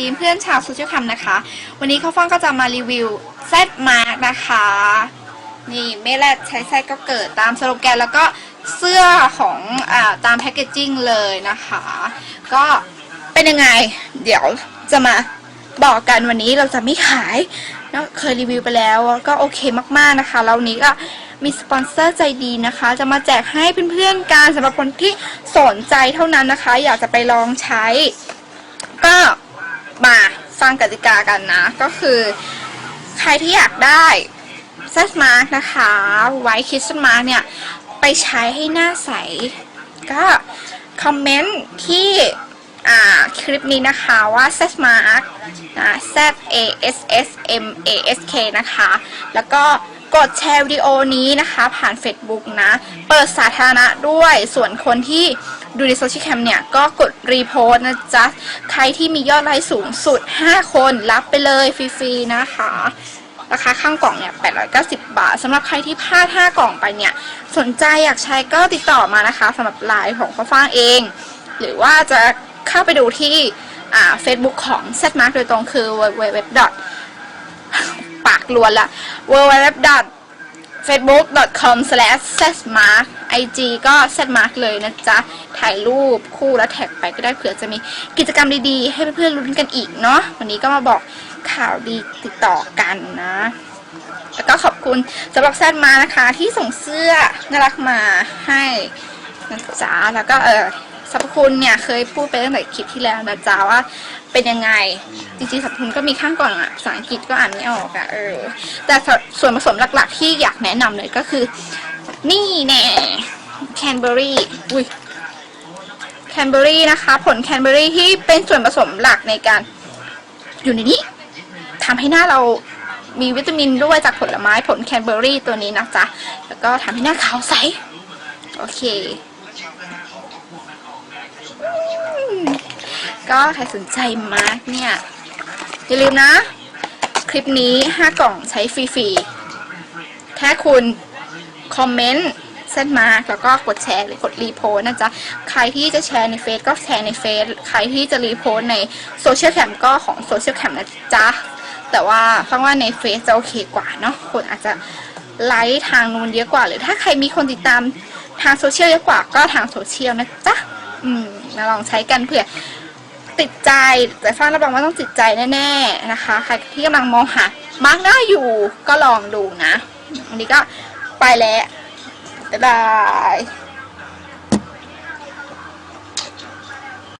ดีเพื่อนชาวโซเชียลแคมนะคะ วันนี้ข้าวฟ่างก็จะมารีวิวแซดมาร์กนะคะ นี่เมแรดใช้แซดก็เกิดตามสโลแกนแล้วก็เสื้อของอตามแพคเกจจิ้งเลยนะคะ ก็เป็นยังไง เดี๋ยวจะมาบอกกันวันนี้เราจะไม่ขายเนอะเคยรีวิวไปแล้วก็โอเคมากๆนะคะ แล้วนนี้ก็มีสปอนเซอร์ใจดีนะคะ จะมาแจกให้เพื่อนๆกันสำหรับคนที่สนใจเท่านั้นนะคะ อยากจะไปลองใช้ ก็ มาฟังกติกากันนะ ก็คือ ใครที่อยากได้เซสมาร์กนะคะไว้คิสมาร์กเนี่ย ไปใช้ให้หน้าใส ก็คอมเมนต์ที่อ่าคลิปนี้นะคะว่า s e s m a r k นะ Z A S S M A S K นะคะ แล้วก็ กดแชร์วิดีโอนี้นะคะ ผ่าน Facebook นะ เปิดสาธารณะด้วยส่วนคนที่ดูในโซเชียลแคมเนี่ย ก็กดรีโพสนะจ๊ะ ใครที่มียอดไลค์สูงสุด 5 คนรับไปเลยฟรีๆนะคะ ราคาข้างกล่องเนี่ย 890 บาทสำหรับใครที่พลาด 5 กล่องไปเนี่ย สนใจอยากใช้ก็ติดต่อมานะคะสำหรับไลน์ของฟ้าฟางเอง หรือว่าจะเข้าไปดูที่อ่า Facebook ของ z m a r k โดยตรงคือ www. กลวนละ www. facebook.com slash setmark ig ก็ setmark เลยนะจ๊ะ ถ่ายรูปคู่แล้วแท็กไปก็ได้เผื่อจะมีกิจกรรมดีๆ ให้เพื่อนๆลุ้นกันอีกเนาะวันนี้ก็มาบอกข่าวดีติดต่อกันนะ แล้วก็ขอบคุณสำหรับแซดมานะคะที่ส่งเสื้อน่ารักมาให้นะจ๊ะแล้วก็เออ สรรพคุณเนี่ยเคยพูดไปตั้งแต่คลิปที่แล้วนะจ๊ะว่าเป็นยังไง จริงๆสรรพคุณก็มีข้างก่อนอะภาษาอังกฤษก็อ่านไม่ออกอะเออ แต่ส่วนผสมหลักๆที่อยากแนะนำเลยก็คือ นี่แน่แคนเบอรี่อุ้ยแคนเบอรี่นะคะ ผลแคนเบอรี่ที่เป็นส่วนผสมหลักในการอยู่ในนี้ทำให้หน้าเรามีวิตามินด้วยจากผลไม้ผลแคนเบอรี่ตัวนี้นะจ๊ะ แล้วก็ทำให้หน้าขาวใส โอเคอืม ก็ใครสนใจมาร์กเนี่ย อย่าลืมนะ คลิปนี้ 5 กล่องใช้ฟรีๆ แค่คุณ คอมเมนต์เส้นมาร์กแล้วก็กดแชร์หรือกดรีโพสนะจ๊ะ ใครที่จะแชร์ในเฟซก็แชร์ในเฟซใครที่จะรีโพสในโซเชียลแคมก็ของโซเชียลแคมนะจ๊ะ แต่ว่าฟังว่าในเฟซจะโอเคกว่าเนาะคนอาจจะไลค์ทางนู้นเยอะกว่า หรือถ้าใครมีคนติดตามทางโซเชียลเยอะกว่าก็ทางโซเชียลนะจ๊ะ อืมมาลองใช้กันเผื่อ ติดใจแต่ฟ้ารับรองว่าต้องติดใจแน่ๆนะคะ ใครที่กำลังมองหามาร์กหน้าอยู่ก็ลองดูนะ อันนี้ก็ไปแล้วบ๊ายบาย